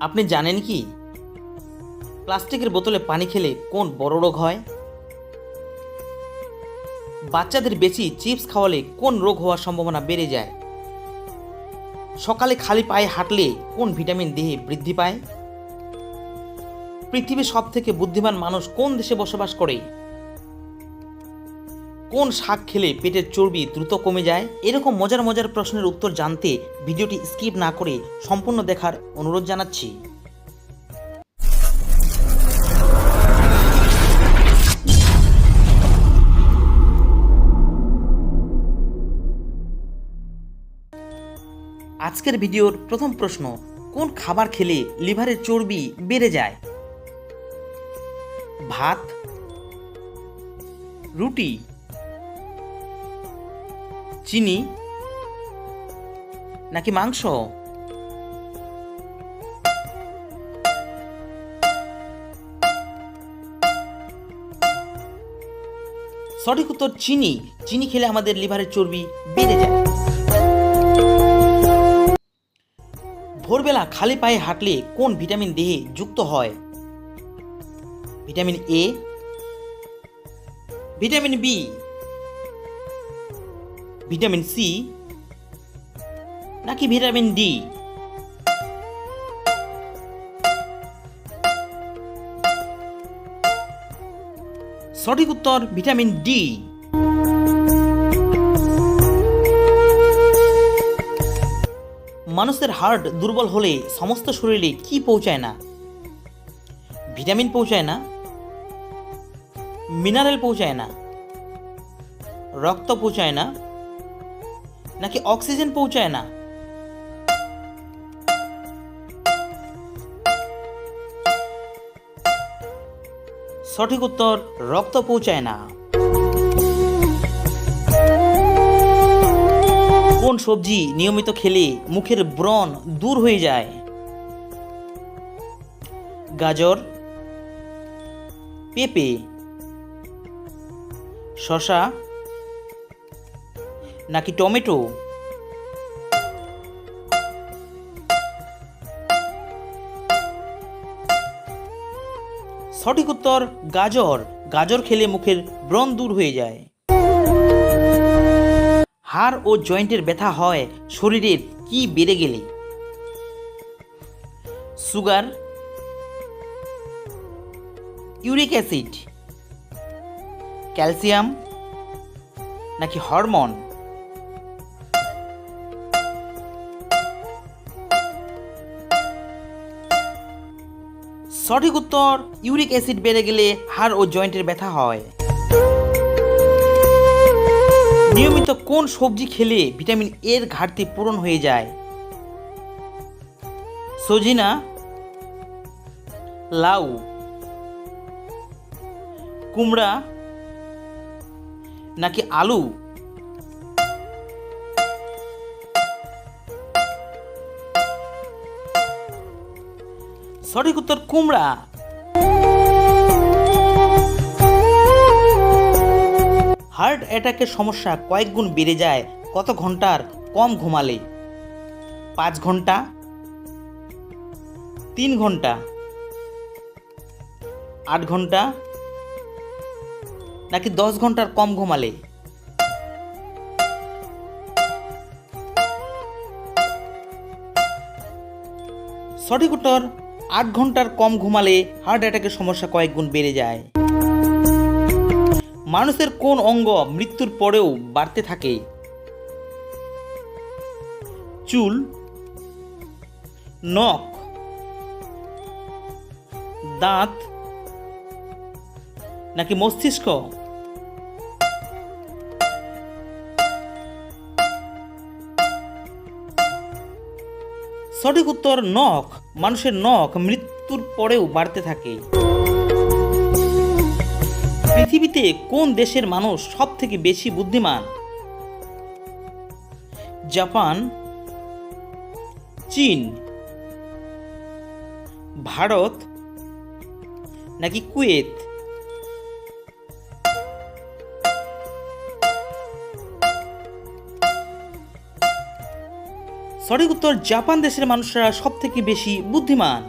আপনি জানেন কি? প্লাস্টিকের বোতলে পানি খেলে কোন বড় রোগ হয়? বাচ্চাদের বেশি চিপস খাওয়ালে কোন রোগ হওয়ার সম্ভাবনা বেড়ে যায়? সকালে খালি পায়ে হাঁটলে কোন ভিটামিন দেহে বৃদ্ধি পায়? পৃথিবীর সব থেকে বুদ্ধিমান মানুষ কোন দেশে বসবাস করে? কোন শাক খেলে পেটের চর্বি দ্রুত কমে যায়? এরকম মজার মজার প্রশ্নের উত্তর জানতে ভিডিওটি স্কিপ না করে সম্পূর্ণ দেখার অনুরোধ জানাচ্ছি। আজকের ভিডিওর প্রথম প্রশ্ন, কোন খাবার খেলে লিভারের চর্বি বেড়ে যায়? ভাত, রুটি চিনি নাকি মাংস? সঠিক উত্তর চিনি। চিনি খেলে আমাদের লিভারের চর্বি বেড়ে যায়। ভোরবেলা খালি পায়ে হাঁটলে কোন ভিটামিন দেহে যুক্ত হয়? Vitamin A, vitamin B vitamin C নাকি ভিটামিন ডি? সঠিক উত্তর ভিটামিন ডি। মানুষের হার্ট দুর্বল হলে সমস্ত শরীরে কি পৌঁছায় না? ভিটামিন পৌঁছায় না। মিনারেল পৌঁছায় না। রক্ত পৌঁছায় না। নাকি অক্সিজেন পৌঁছায় না সঠিক উত্তর রক্ত পৌঁছায় না কোন সবজি নিয়মিত খেলে মুখের ব্রণ দূর হয়ে যায় গাজর পেঁপে শশা নাকি টমেটো? সঠিক উত্তর, গাজর। গাজর খেলে মুখের ব্রণ দূর হয়ে যায়। হাড় ও জয়েন্টের ব্যথা হয়, শরীরের কি বেড়ে গেলে? সুগার, ইউরিক অ্যাসিড, ক্যালসিয়াম, নাকি হরমোন? সঠিক উত্তর, ইউরিক অ্যাসিড বেড়ে গেলে হাড় ও জয়েন্টের ব্যথা হয়। নিয়মিত কোন সবজি খেলে ভিটামিন এর ঘাটতি পূরণ হয়ে যায়? সজিনা, লাউ, কুমড়া, নাকি আলু? সঠিক উত্তর কুমড়া। হার্ট অ্যাটাকের সমস্যা কয়েক গুণ বেড়ে যায়, কত ঘণ্টার কম ঘুমালে? পাঁচ ঘণ্টা, তিন ঘণ্টা, আট ঘণ্টা, নাকি দশ ঘণ্টার কম ঘুমালে? সঠিক উত্তর আট ঘণ্টার কম ঘুমালে হার্ট অ্যাটাকের সমস্যা কয়েক গুণ বেড়ে যায়। মানুষের কোন অঙ্গ মৃত্যুর পরেও বাড়তে থাকে? চুল, নখ, দাঁত, নাকি মস্তিষ্ক? সঠিক উত্তর নখ। মানুষের নখ মৃত্যুর পরেও বাড়তে থাকে। পৃথিবীতে কোন দেশের মানুষ সব থেকে বেশি বুদ্ধিমান? জাপান, চীন, ভারত নাকি কুয়েত? সঠিক উত্তর, জাপান দেশের মানুষরা সব থেকে বেশি বুদ্ধিমান।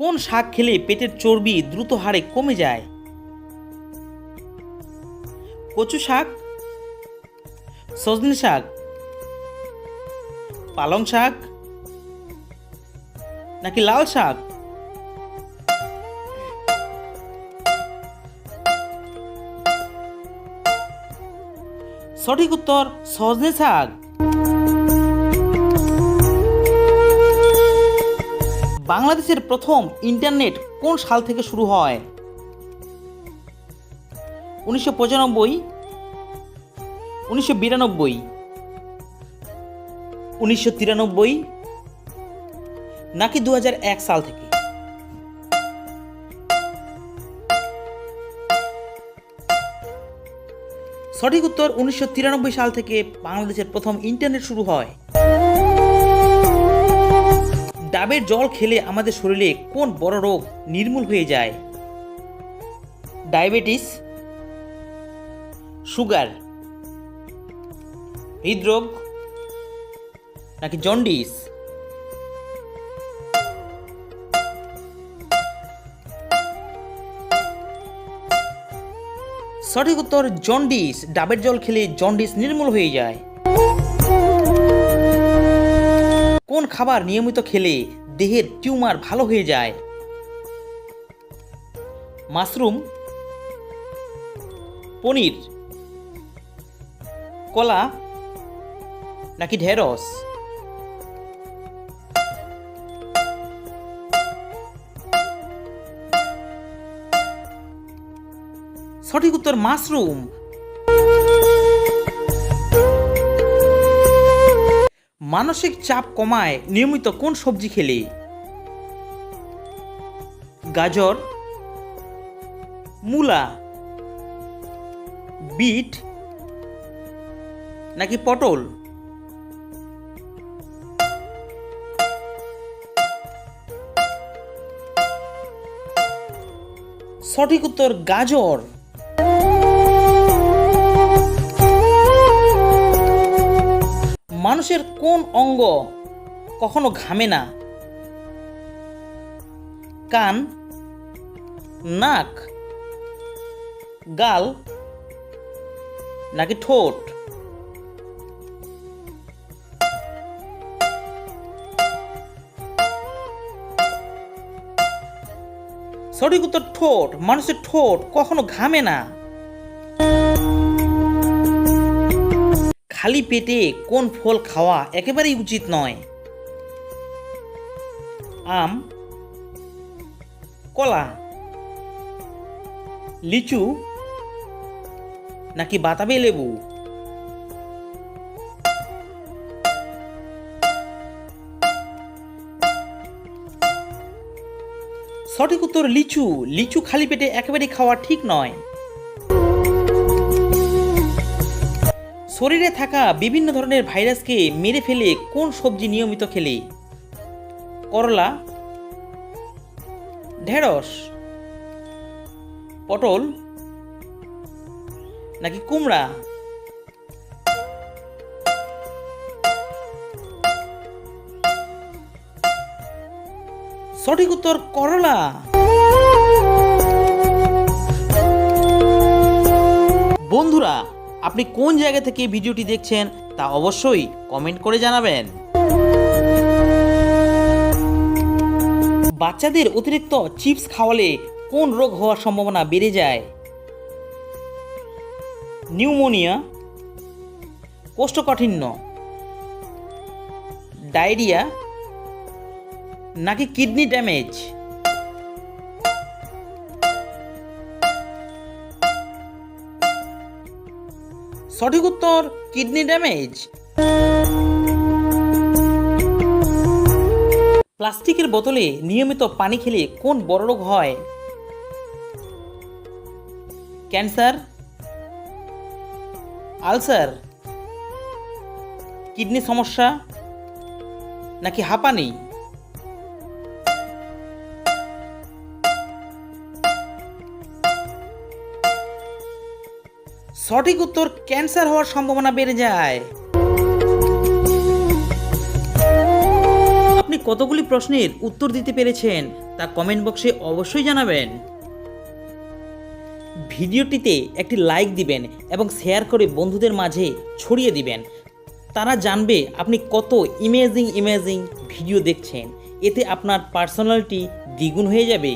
কোন শাক খেলে পেটের চর্বি দ্রুত হারে কমে যায়? কচু শাক, সজনে শাক, পালং শাক, নাকি লাল শাক? সঠিক উত্তর সজনে শাক। বাংলাদেশের প্রথম ইন্টারনেট কোন সাল থেকে শুরু হয়? উনিশশো পঁচানব্বই, উনিশশো বিরানব্বই, উনিশশো তিরানব্বই, নাকি দু হাজার এক সাল থেকে? সঠিক উত্তর উনিশশো তিরানব্বই সাল থেকে বাংলাদেশের প্রথম ইন্টারনেট শুরু হয়। ডাবের জল খেলে আমাদের শরীরে কোন বড় রোগ নির্মূল হয়ে যায়? ডায়াবেটিস, সুগার, হৃদরোগ নাকি জন্ডিস? সঠিক উত্তর, জন্ডিস। ডাবের জল খেলে জন্ডিস নির্মূল হয়ে যায়। কোন খাবার নিয়মিত খেলে দেহের টিউমার ভালো হয়ে যায়? মাশরুম, পনির, কলা নাকি ঢেঁড়স? সঠিক উত্তর মাশরুম। মানসিক চাপ কমায় নিয়মিত কোন সবজি খেলে? গাজর, মূলা, বিট নাকি পটল? সঠিক উত্তর গাজর। মানুষের কোন অঙ্গ কখনো ঘামে না? কান, নাক, গাল, নাকি ঠোঁট? সঠিক উত্তর ঠোঁট। মানুষের ঠোঁট কখনো ঘামে না। খালি পেটে কোন ফল খাওয়া একেবারেই উচিত নয়। আম, কলা, লিচু, নাকি বাতাবি লেবু? সঠিক উত্তর লিচু। লিচু খালি পেটে একেবারেই খাওয়া ঠিক নয়। শরীরে থাকা বিভিন্ন ধরনের ভাইরাসকে মেরে ফেলে কোন সবজি নিয়মিত খেলে? করলা, ঢেঁড়স, পটল নাকি কুমড়া? সঠিক উত্তর করলা। বন্ধুরা আপনি কোন জায়গা থেকে ভিডিওটি দেখছেন তা অবশ্যই কমেন্ট করে জানাবেন। বাচ্চাদের অতিরিক্ত চিপস খাওয়ালে কোন রোগ হওয়ার সম্ভাবনা বেড়ে যায়? নিউমোনিয়া, কোষ্ঠকাঠিন্য, ডায়রিয়া, নাকি কিডনি ড্যামেজ? সঠিক উত্তর, কিডনি ড্যামেজ। প্লাস্টিকের বোতলে নিয়মিত পানি খেলে কোন বড় রোগ হয়? ক্যান্সার, আলসার, কিডনি সমস্যা, নাকি হাঁপানি? সঠিক উত্তর ক্যান্সার হওয়ার সম্ভাবনা বেড়ে যায়। আপনি কতগুলি প্রশ্নের উত্তর দিতে পেরেছেন তা কমেন্ট বক্সে অবশ্যই জানাবেন। ভিডিওটিতে একটি লাইক দিবেন এবং শেয়ার করে বন্ধুদের মাঝে ছড়িয়ে দিবেন। তারা জানবে আপনি কত ইমেজিং ইমেজিং ভিডিও দেখছেন। এতে আপনার পার্সোনালিটি দ্বিগুণ হয়ে যাবে।